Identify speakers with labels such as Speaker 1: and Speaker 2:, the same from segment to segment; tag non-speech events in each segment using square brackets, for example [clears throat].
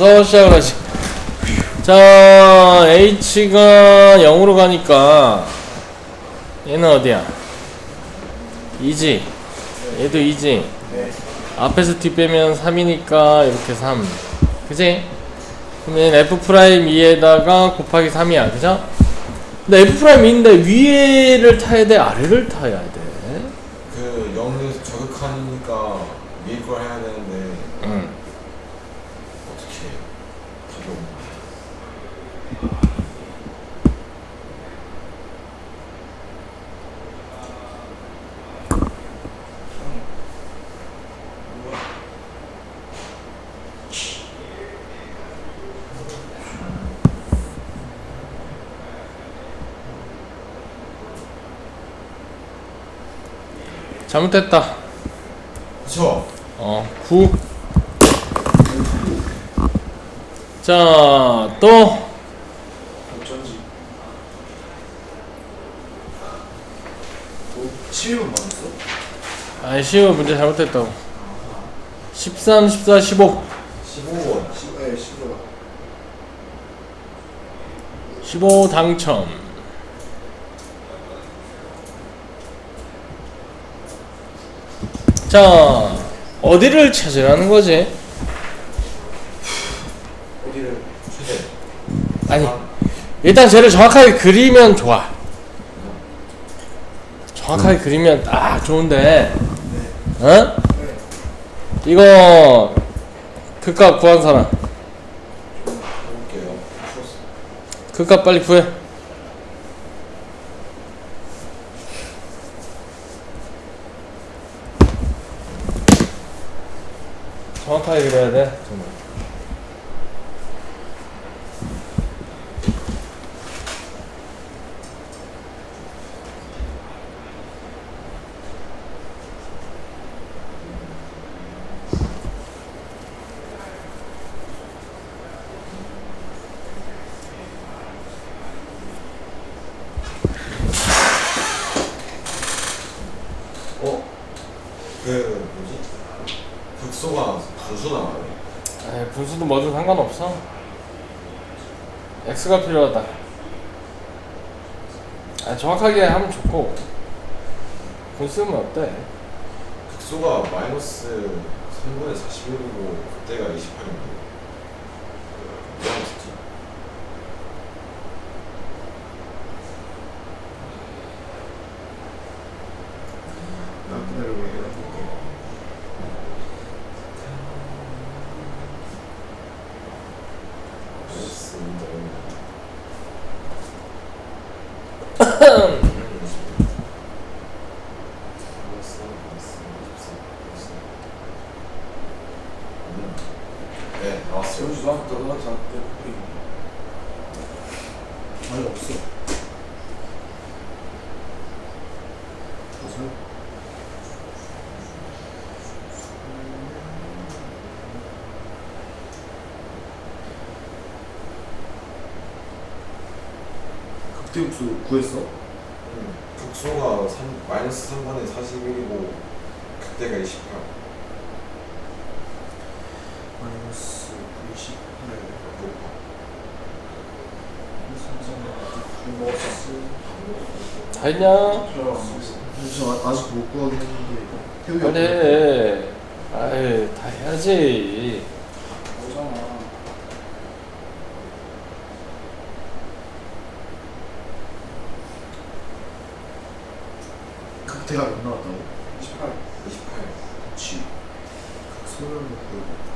Speaker 1: 알았어. 시작을 하지. 자 H가 0으로 가니까 얘는 어디야? 2지. 얘도 2지. 앞에서 뒤 빼면 3이니까 이렇게 3 그지? 그러면 F 프라임 2에다가 곱하기 3이야. 그죠? 근데 F 프라임 2인데 위에를 타야 돼? 아래를 타야 돼
Speaker 2: 그 0에서 저격하니까 위에 걸 해야 되는데
Speaker 1: 응.
Speaker 2: 어떻게 해요? 답이 없나?
Speaker 1: 잘못됐다
Speaker 2: 그쵸?
Speaker 1: 어, 9. 자, 또,
Speaker 3: 어쩐지. 또 11분 맞았어?
Speaker 1: 아, 10 문제 잘못했다고. 13, 14, 15.
Speaker 2: 15번
Speaker 3: 10, 네, 15가.
Speaker 1: 15 당첨. 자, 어디를 찾으라는 거지?
Speaker 3: 어디를?
Speaker 2: 최대
Speaker 1: 아니, 일단 쟤를 정확하게 그리면 좋아. 정확하게 그리면 딱 좋은데, 어?
Speaker 3: 네.
Speaker 1: 이거, 그값 구한 사람. 그값 빨리 구해. 정확하게 그려야 돼. 정말.
Speaker 2: 어? 그 뭐지? 극소가 분수 나와요?
Speaker 1: 에이, 분수도 뭐든 상관없어. X가 필요하다. 아, 정확하게 하면 좋고. 분수면 어때?
Speaker 2: 극소가 마이너스 3분의 41이고 그때가 28인데 왜 없었지?
Speaker 3: 나 그대로 얘기해 볼게.
Speaker 2: 마이너스 2도
Speaker 3: 너가 다 빼볼게. 아니, 없어. 보세요. 극대육수 구했어?
Speaker 2: 음, 극소가 3, 마이너스 3분의 41이고 그때가 28.
Speaker 3: 마이너스 98
Speaker 1: 다 했냐?
Speaker 3: 저 아직 못 구하긴 했는데
Speaker 1: 해. 아이, 다 해야지.
Speaker 3: 오잖아 극대가 몇 나왔다고? 28
Speaker 2: 28.
Speaker 3: 그치 놓고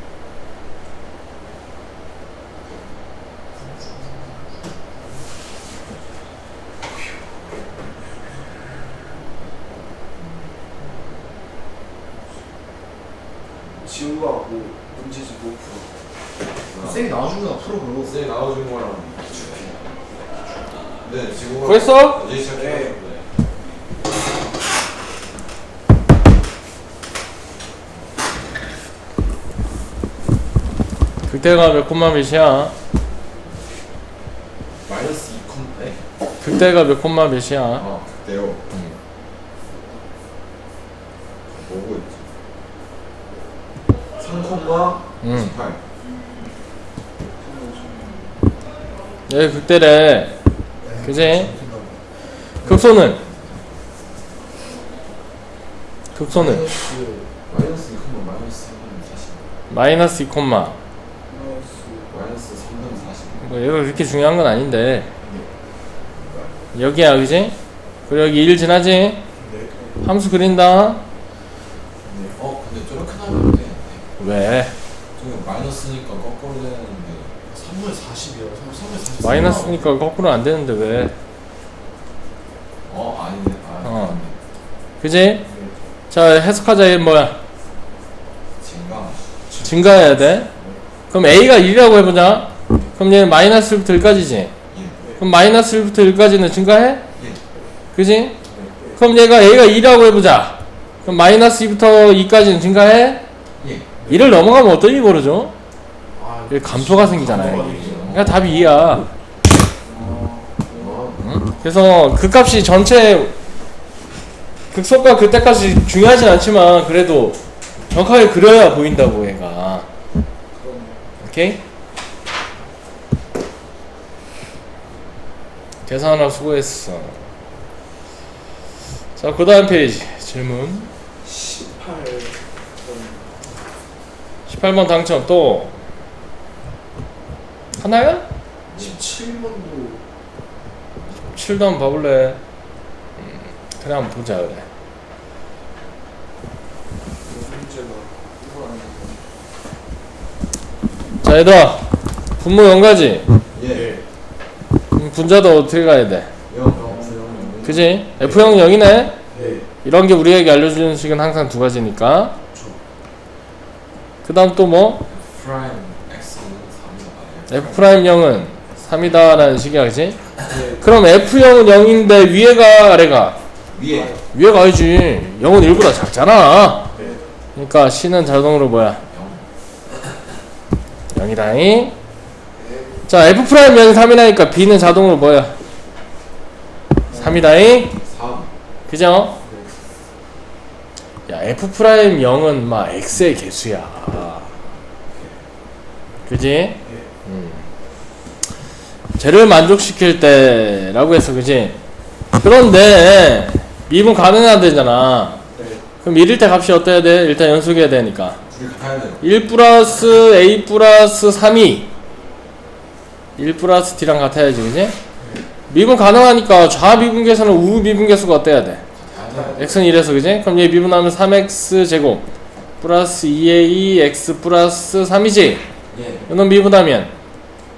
Speaker 3: 지우가 뭐 문제지 뭐 풀어 쌤이 나와준 거나 풀어 그러고
Speaker 2: 쌤이 나와준 거랑
Speaker 1: 구했어?
Speaker 2: 이제 시작해요.
Speaker 3: 네.
Speaker 2: 네.
Speaker 1: 극대가 몇 콤마 몇이야?
Speaker 2: 마이너스 2컴 네?
Speaker 1: 극대가 몇 콤마 몇이야?
Speaker 2: 아, 그때요. 뭐고 있지? 3콤마
Speaker 1: 응.
Speaker 2: 18.
Speaker 1: 얘 극대래 그지? 극소는 극소는
Speaker 2: 마이너스 2콤마 마이너스 3분의 40
Speaker 1: 마이너스 2 콤마
Speaker 2: 마이너스 3분의 40
Speaker 1: 뭐 얘가 그렇게 중요한 건 아닌데 여기야 그지? 그리고 여기 1 지나지?
Speaker 3: 네.
Speaker 1: 함수 그린다
Speaker 2: 네. 어 근데 저렇게 나오면 돼
Speaker 1: 왜?
Speaker 2: 저기 마이너스니까 거꾸로 되는데
Speaker 3: 3분의 40이야 3분의 40
Speaker 1: 마이너스니까 거꾸로 안 되는데 왜?
Speaker 2: 어 아니네 아
Speaker 1: 어.
Speaker 2: 맞네.
Speaker 1: 그지? 자 해석하자 얘 뭐야?
Speaker 2: 증가
Speaker 1: 증가해야 돼? 그럼 A가 1이라고 해보자 그럼 얘는 마이너스 1부터 1까지지?
Speaker 2: 예
Speaker 1: 그럼 마이너스 1부터 1까지는 증가해?
Speaker 2: 예.
Speaker 1: 그지? 그럼 얘가 A가 2라고 해보자 그럼 마이너스 2부터 2까지는 증가해?
Speaker 2: 예
Speaker 1: 1을 넘어가면 어떤 일이 벌어져?
Speaker 3: 아,
Speaker 1: 감소가 생기잖아요. 그러니까 답이 2야
Speaker 2: 어,
Speaker 1: 그래서 그 값이 전체 극소가 그때까지 중요하진 않지만 그래도 정확하게 그려야 보인다고 얘가. 오케이? 계산하느라 수고했어. 자그 다음 페이지. 질문.
Speaker 3: 18
Speaker 1: 18번. 당첨. 또? 하나야?
Speaker 3: 17번도.
Speaker 1: 7도 한번 봐볼래? 음, 그래 한번 보자 그래 자 얘들아 분모 0가지
Speaker 2: 예
Speaker 1: 음, 분자도 어떻게 가야 돼? 그지? F형 0이네?
Speaker 3: 네
Speaker 1: 이런 게 우리에게 알려주는 식은 항상 두 가지니까 그 다음 또 뭐?
Speaker 2: 프라임 X는 3이다
Speaker 1: F 프라임 0은 3이다 라는 식이야 그지?
Speaker 3: 네.
Speaker 1: 그럼 F형은 0인데 위에가 아래가?
Speaker 2: 위에
Speaker 1: 위에가 아니지 0은 1보다 작잖아
Speaker 3: 네.
Speaker 1: 그러니까 C는 자동으로 뭐야?
Speaker 2: 0
Speaker 1: 0이다잉 자 F 프라임 0이 3이라니까 B는 자동으로 뭐야? 3이다잉
Speaker 2: 3
Speaker 1: 그죠? 야 F 프라임 0은 막 X의 개수야 그지? 음. 쟤를 만족시킬 때라고 해서 그지? 그런데 미분 가능하대잖아
Speaker 3: 네.
Speaker 1: 그럼 1일 때 값이 어때야 돼? 일단 연속해야 되니까
Speaker 2: 둘이 같아야 돼요
Speaker 1: 1 플러스 A 플러스 3이 1 플러스 D랑 같아야지 그지? 미분 가능하니까 좌 미분 계수는 우 미분 계수가 어때야 돼?
Speaker 2: 같아야 돼요
Speaker 1: x는 1에서 그지? 그럼 얘 미분하면 3x 제곱 플러스 2a x 플러스 3이지?
Speaker 2: 예
Speaker 1: 이놈 미분하면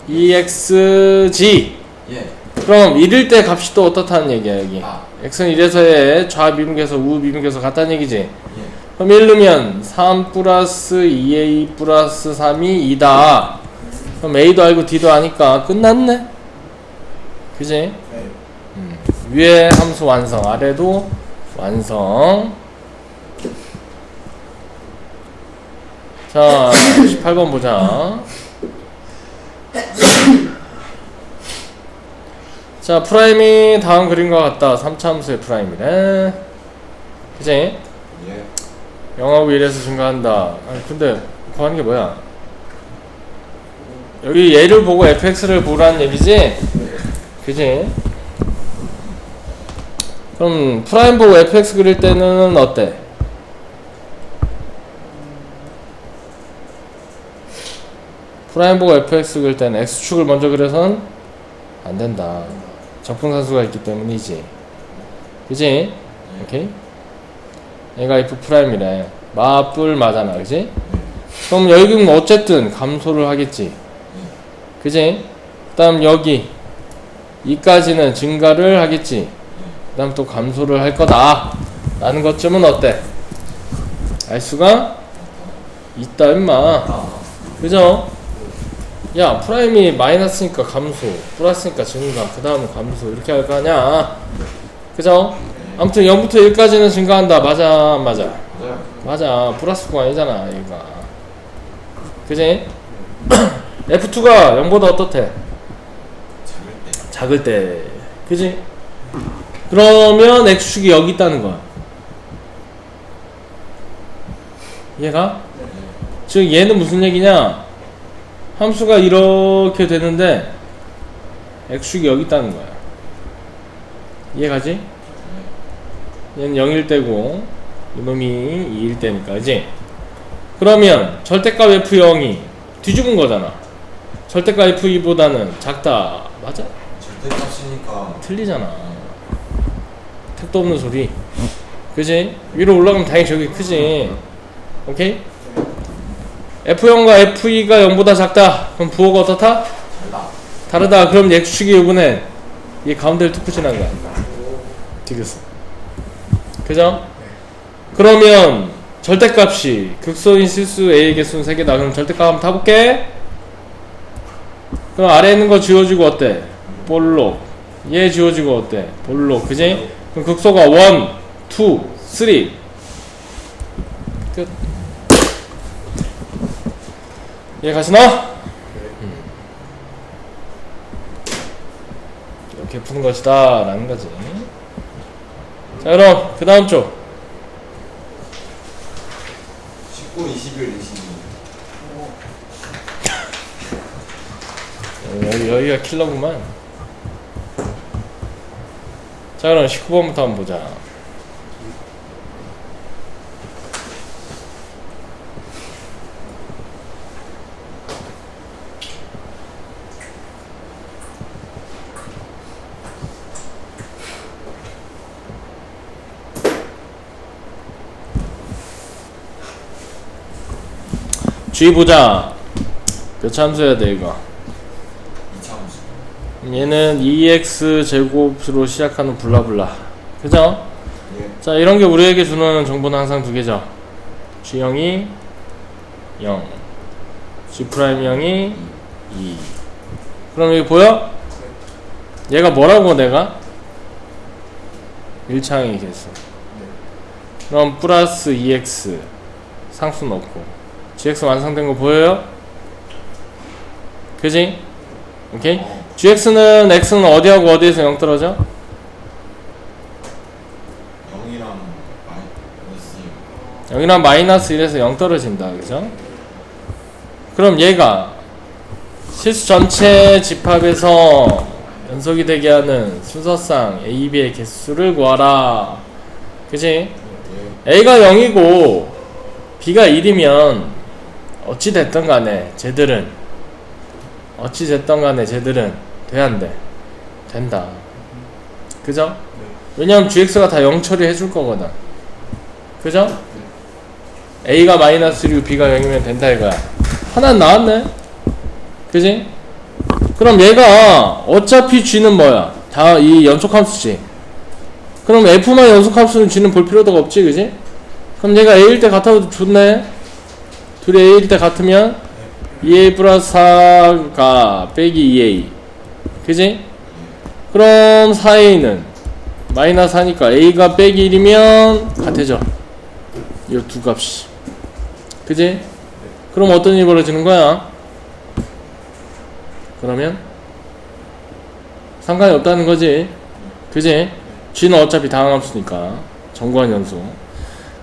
Speaker 1: 2xg
Speaker 2: 예.
Speaker 1: 그럼 1일 때 값이 또 어떻다는 얘기야 여기
Speaker 2: 아,
Speaker 1: x는 1에서의 좌 미분계수 우 미분계수 같다는 얘기지?
Speaker 2: 예.
Speaker 1: 그럼 1 넣으면 3 플러스 2a 플러스 3이 2다 그럼 a도 알고 d도 아니까 끝났네 그지?
Speaker 3: 네.
Speaker 1: 위에 함수 완성 아래도 완성 자 18번 보자 [laughs] 자 프라임이 다음 그림과 같다 3차 함수의 프라임이래 그지?
Speaker 2: 예.
Speaker 1: 0하고 1에서 증가한다 아니 근데 구하는 게 뭐야 여기 얘를 보고 fx를 보라는 얘기지? 그지? 그럼 프라임 보고 fx 그릴 때는 어때? 프라임 보고 fx 그릴 때는 x축을 먼저 그려선 안 된다. 적분 산수가 있기 때문이지. 그지? 오케이? 얘가 f 프라임이래. 맞아나, 그지? 그럼 여기는 어쨌든 감소를 하겠지. 그지? 그 다음 여기 2까지는 증가를 하겠지. 그 다음 또 감소를 할 거다. 라는 것쯤은 어때? 알 수가 있다, 임마. 그죠? 야, 프라임이 마이너스니까 감소, 플러스니까 증가, 그 다음은 감소, 이렇게 할 거 아니야. 그죠? 아무튼 0부터 1까지는 증가한다. 맞아, 안 맞아.
Speaker 2: 맞아요
Speaker 1: 맞아 플러스가 아니잖아 얘가 그지? [clears throat] F2가 0보다 어떻대?
Speaker 2: 작을 때
Speaker 1: 작을 때 그지? 그러면 X축이 여기 있다는 거야 얘가? 즉 얘는 무슨 얘기냐 함수가 이렇게 되는데 x축이 여기 있다는 거야. 이해가지? 얘는 0일 때고 이놈이 2일 때니까 그지? 그러면 절대값 f0이 뒤집은 거잖아. 절대값 f2보다는 작다. 맞아?
Speaker 2: 절대값이니까
Speaker 1: 틀리잖아. 택도 없는 소리. 그지? 위로 올라가면 당연히 저기 크지. 오케이? F0과 F2가 0보다 작다. 그럼 부호가
Speaker 2: 어떻다?
Speaker 1: 다르다. 그럼 X축이 이번엔 이 가운데를 툭 지난 거야. 디귿은. 그죠? 그러면 절대값이 극소인 실수 A의 개수는 3개다. 그럼 절대값 한번 타볼게. 그럼 아래에 있는 거 지워지고 어때? 볼록. 얘 지워지고 어때? 볼록. 그지? 그럼 극소가 1, 2, 3. 끝. 얘 가시나? 이렇게 푸는 것이다 라는 거지 자 그럼 그 다음 쪽
Speaker 2: 19, 21, 22.
Speaker 1: 어, 여기, 여기가 킬러구만 자 그럼 19번부터 한번 보자 주의 보자 몇 참수해야 돼 이거
Speaker 2: 2차함수.
Speaker 1: 얘는 2x 제곱으로 시작하는 블라블라 그죠?
Speaker 2: 예.
Speaker 1: 자 이런 게 우리에게 주는 정보는 항상 두 개죠 G형이 0 G'형이 2 그럼 여기 보여? 얘가 뭐라고 내가? 1차항의 개수 그럼 플러스 2x 상수 넣고 gx 완성된 거 보여요? 그지? 오케이? gx는 x는 어디하고 어디에서 0 떨어져?
Speaker 2: 0이랑 마이너스
Speaker 1: 여기랑 마이너스 1에서 0 떨어진다. 그죠? 그럼 얘가 실수 전체 집합에서 연속이 되게 하는 순서상 A, B의 개수를 구하라. 그지?
Speaker 2: 예.
Speaker 1: A가 0이고 B가 1이면 어찌 됐든 간에 쟤들은 어찌 됐든 간에 쟤들은 돼야 안 돼? 된다. 그죠? 왜냐면 GX가 다 0 처리 해 줄 거거든. 그죠? A가 마이너스 1이고 B가 0이면 된다 이거야. 하나 나왔네? 그지? 그럼 얘가 어차피 G는 뭐야? 다 이 연속함수지. 그럼 F만 연속함수는 G는 볼 필요도 없지, 그지? 그럼 얘가 A일 때 같아도 좋네? 둘이 A일 때 같으면 2A 플러스 4가 빼기 2A. 그지? 그럼 4A는 마이너스 하니까 A가 빼기 1이면 같아져. 이 두 값이. 그지? 그럼 어떤 일이 벌어지는 거야? 그러면 상관이 없다는 거지. 그지? G는 어차피 다항함수니까. 정구한 연수.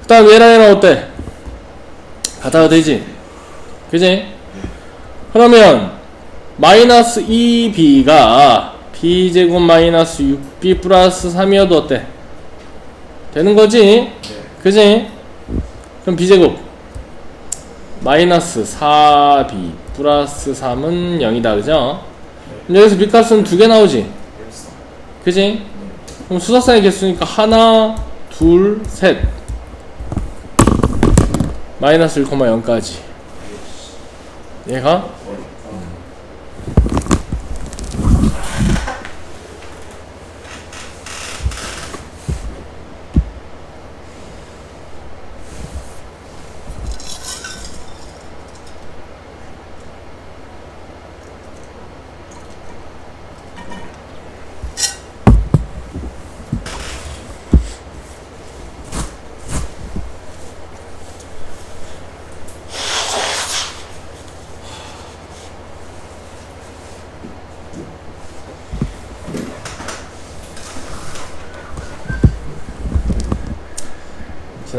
Speaker 1: 그 다음 얘랑 얘랑 어때? 같아도 되지? 그지? 그러면 마이너스 2b가 b제곱 마이너스 6b 플러스 3이어도 어때? 되는 거지? 그지? 그럼 b제곱 마이너스 4b 플러스 3은 0이다 그죠? 여기서 b값은 두 개 나오지? 그지? 그럼 수석상의 개수니까 하나, 둘, 셋 마이너스 1,0까지. 얘가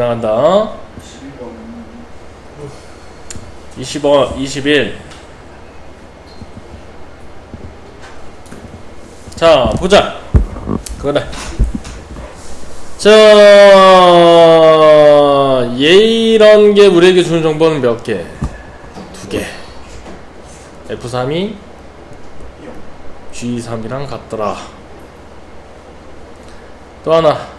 Speaker 1: 지나간다.
Speaker 3: 12번
Speaker 1: 20원 21 자 보자. 그래 자 이런 게 우리에게 주는 정보는 몇 개? 두 개. F3이 G3이랑 같더라. 또 하나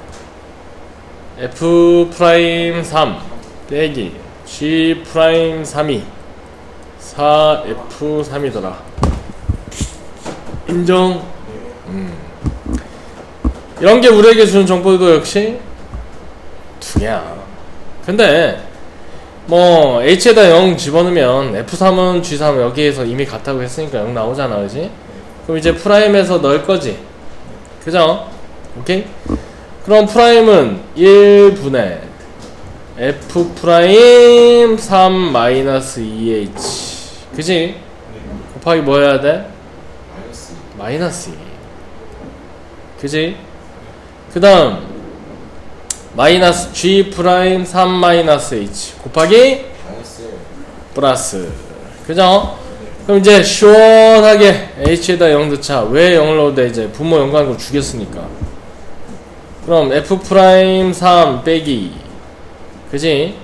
Speaker 1: F 프라임 3 빼기 G 프라임 3이 4F3이더라 인정 음. 이런 게 우리에게 주는 정보도 역시 두 개야 근데 뭐 H에다 0 집어넣으면 F3은 G3 여기에서 이미 같다고 했으니까 0 나오잖아 그지? 그럼 이제 프라임에서 넣을 거지 그죠? 오케이? 그럼 프라임은 1분의 F 프라임 3 마이너스 2H 그지? 곱하기 뭐 해야 돼?
Speaker 2: 마이너스
Speaker 1: 마이너스 2 그지? 그 다음 마이너스 G 프라임 3 마이너스 H 곱하기 플러스 그죠? 그럼 이제 시원하게 H에다 0 넣자 왜 0을 넣어도 이제 분모 연관으로 주겠으니까 그럼 F 프라임 3 빼기 그지?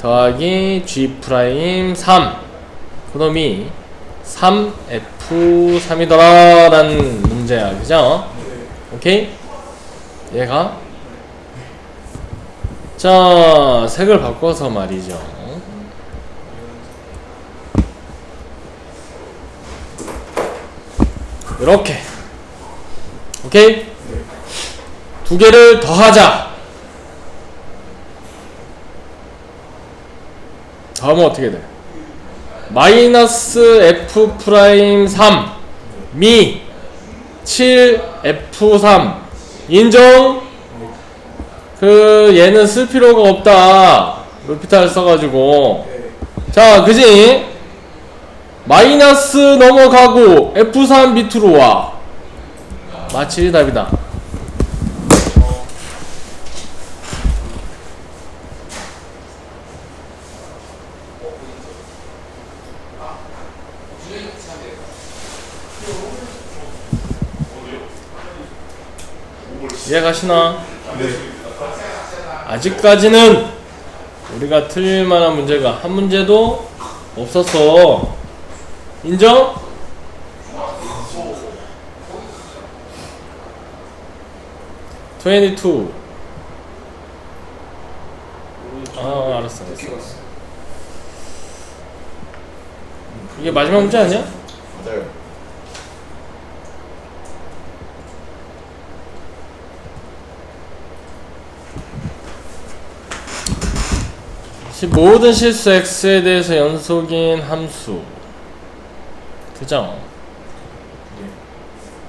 Speaker 1: 더하기 G 프라임 3 그놈이 3F3이더라 라는 문제야 그죠? 오케이? 얘가 자 색을 바꿔서 말이죠 이렇게 오케이 두 개를 더하자. 더하면 어떻게 돼? 마이너스 f 프라임 3 미 7 f3 인정? 그 얘는 쓸 필요가 없다. 루피탈 써가지고. 자 그지? 마이너스 넘어가고 F3 밑으로 와. 마치 답이다 이해가시나? 아직까지는 우리가 틀릴 만한 문제가 한 문제도 없었어 인정? 트웬티 아 알았어 알았어 이게 마지막 문제 아니야?
Speaker 2: 맞아요
Speaker 1: 10 모든 실수 x에 대해서 연속인 함수 그죠?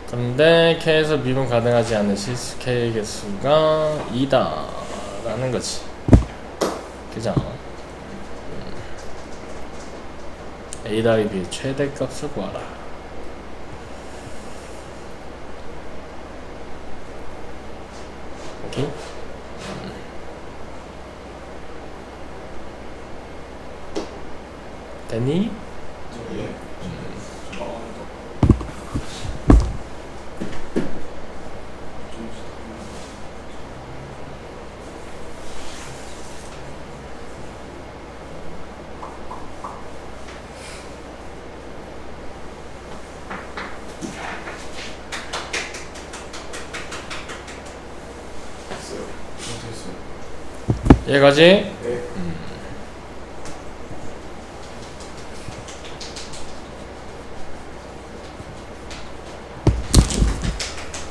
Speaker 1: 그런데 k에서 미분 가능하지 않는 실수 k의 개수가 2다 라는 거지 그죠? 음. a 더하기 b 최대값을 구하라
Speaker 2: 됐어요
Speaker 1: 얘가지?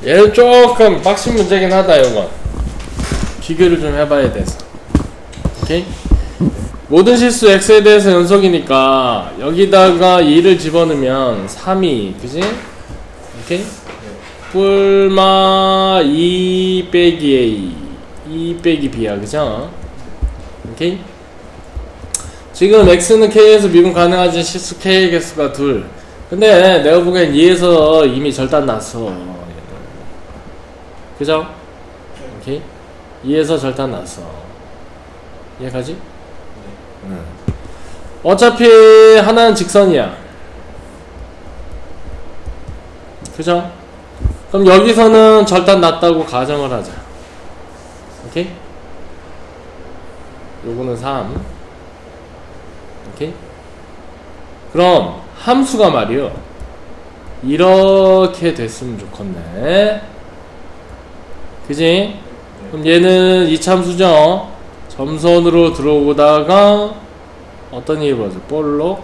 Speaker 2: 네
Speaker 1: 얘는 조금 빡신 문제긴 하다 이건 비교를 좀 해봐야 돼서 오케이? 모든 실수 x에 대해서 연속이니까 여기다가 2를 집어넣으면 3이 그지? 오케이? 뿔마 2 빼기 a 2 빼기 b야 그죠? 오케이? 지금 x는 k에서 미분 가능하지 실수 k의 개수가 둘 근데 내가 보기엔 2에서 이미 절단 났어. 그죠? 오케이 2에서 절단 났어 이해가지? 응. 어차피 하나는 직선이야 그죠? 그럼 여기서는 절단 낮다고 가정을 하자. 오케이? 요거는 3. 오케이? 그럼 함수가 말이요. 이렇게 됐으면 좋겠네. 그지? 그럼 얘는 이참수죠. 점선으로 들어오다가 어떤 일이 벌어져? 볼록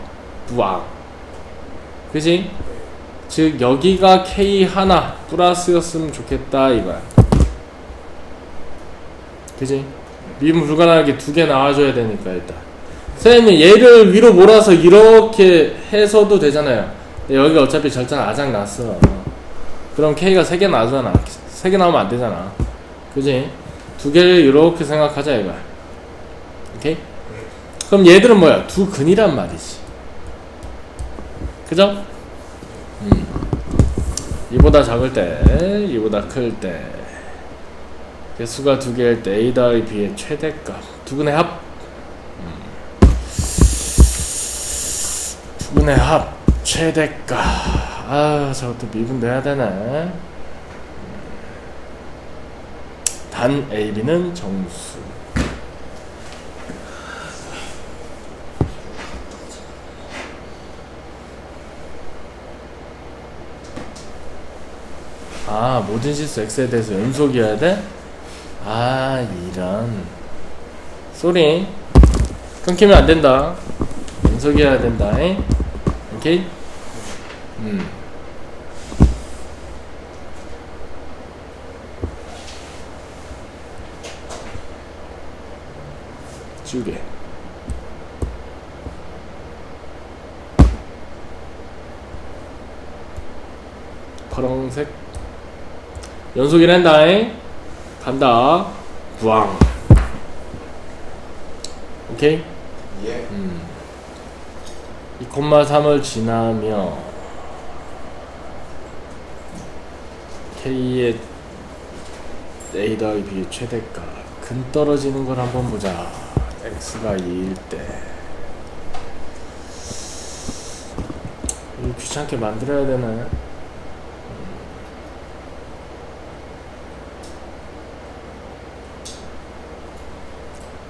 Speaker 1: 부앙. 그지? 즉 여기가 K 하나 플러스였으면 좋겠다 이거야. 그지? 미분 불가능하게 두 개 나와줘야 되니까 일단. 선생님 얘를 위로 몰아서 이렇게 해서도 되잖아요. 근데 여기 어차피 절단 아작 났어. 그럼 K가 세개 나오잖아. 세 개 나오면 안 되잖아. 그지? 두 개를 이렇게 생각하자 이거야. 오케이? 그럼 얘들은 뭐야? 두 근이란 말이지. 그죠? 음. 이보다 작을 때, 이보다 클 때, 개수가 두 개일 때 A 더하기 B의 최대값. 두 근의 합. 음. 두 근의 합. 최대값. 아, 저것도 미분 돼야 되네. 음. 단 A, B는 정수. 아 모든 실수 X에 대해서 연속이어야 돼? 아 이런 쏘리 끊기면 안 된다 연속이어야 된다 잉? 오케이? 음 지우개 파란색 연속이란다 잉? 간다 부앙 오케이?
Speaker 2: 예.
Speaker 1: 음. 이 콤마 3을 지나며 K의 A 더하기 B의 최대값 근 떨어지는 걸 한번 보자 X가 2일 때 이거 귀찮게 만들어야 되나?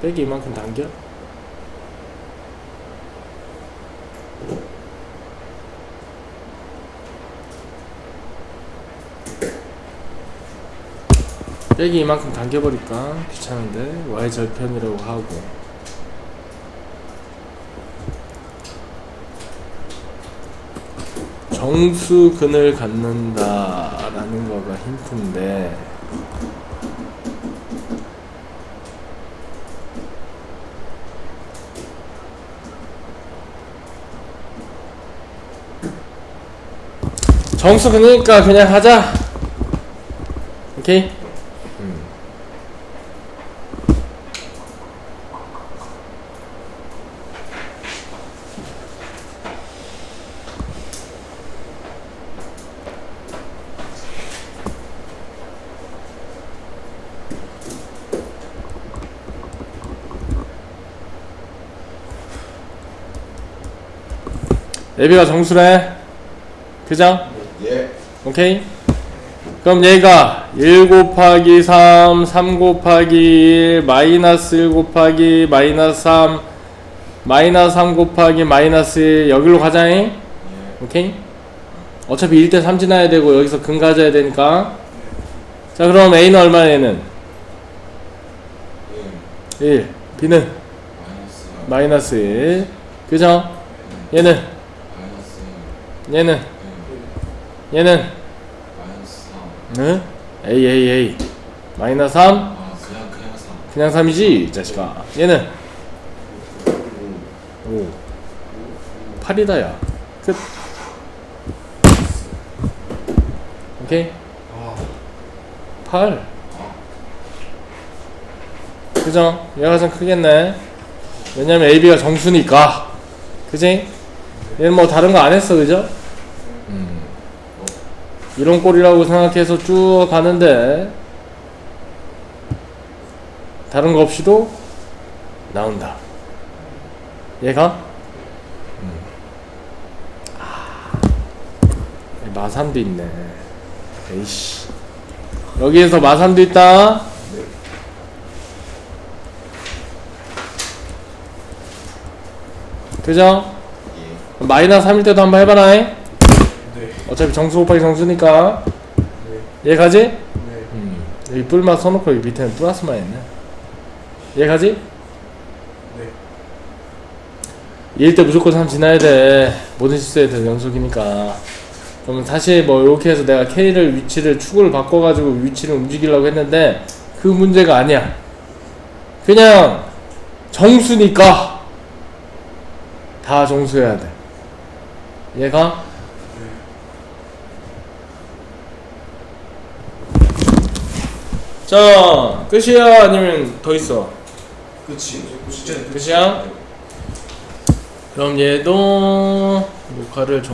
Speaker 1: 빼기 이만큼 당겨? 빼기 이만큼 당겨버릴까? 귀찮은데 Y 절편이라고 하고 정수근을 갖는다라는 거가 힌트인데. 정수 그니까 그냥 하자. 오케이 음. 예비가 정수래 그죠?
Speaker 2: 예.
Speaker 1: 오케이? 그럼 얘가 1 곱하기 3, 3 곱하기 1, 마이너스 1 곱하기 마이너스 3, 마이너스 3 곱하기 마이너스 1, 여기로 가자잉?
Speaker 2: 예.
Speaker 1: 오케이? 어차피 1대 3 지나야 되고 여기서 근 가져야 되니까 자 그럼 A는 얼마야 얘는?
Speaker 2: 예.
Speaker 1: 1 B는?
Speaker 2: 마이너스.
Speaker 1: 마이너스 1 그죠? 얘는? 얘는?
Speaker 2: 예.
Speaker 1: 얘는?
Speaker 2: 마이너스 3.
Speaker 1: 응? A A A 마이너스 3?
Speaker 2: 아 그냥 그냥 3.
Speaker 1: 그냥 3이지 이 자식아 얘는?
Speaker 2: 5.
Speaker 1: 5 8이다 야 끝. 오케이? 아8 그죠? 얘가 가장 크겠네 왜냐면 AB가 정수니까 그지? 얘는 뭐 다른 거 안 했어 그죠? 음. 이런 꼴이라고 생각해서 쭉 가는데 다른 거 없이도 나온다 얘가? 음. 아, 마산도 있네 에이씨 여기에서 마산도 있다 그죠?
Speaker 2: 예.
Speaker 1: 마이너스 3일 때도 한번 해봐라 잉?
Speaker 3: 네.
Speaker 1: 어차피 정수 곱하기 정수니까
Speaker 3: 네.
Speaker 1: 얘 가지?
Speaker 3: 네.
Speaker 1: 음. 여기 뿔만 써놓고 여기 밑에는 플러스만 했네 얘 가지?
Speaker 3: 네.
Speaker 1: 얘일 때 무조건 3 지나야 돼 모든 실수에 대한 연속이니까 그러면 다시 뭐 이렇게 해서 내가 K를 위치를 축을 바꿔가지고 위치를 움직이려고 했는데 그 문제가 아니야 그냥 정수니까 다 정수해야 돼 얘가 자 끝이야 아니면 더 있어
Speaker 3: 그치. 진짜
Speaker 1: 끝이야? 그럼 얘도 녹화를 좀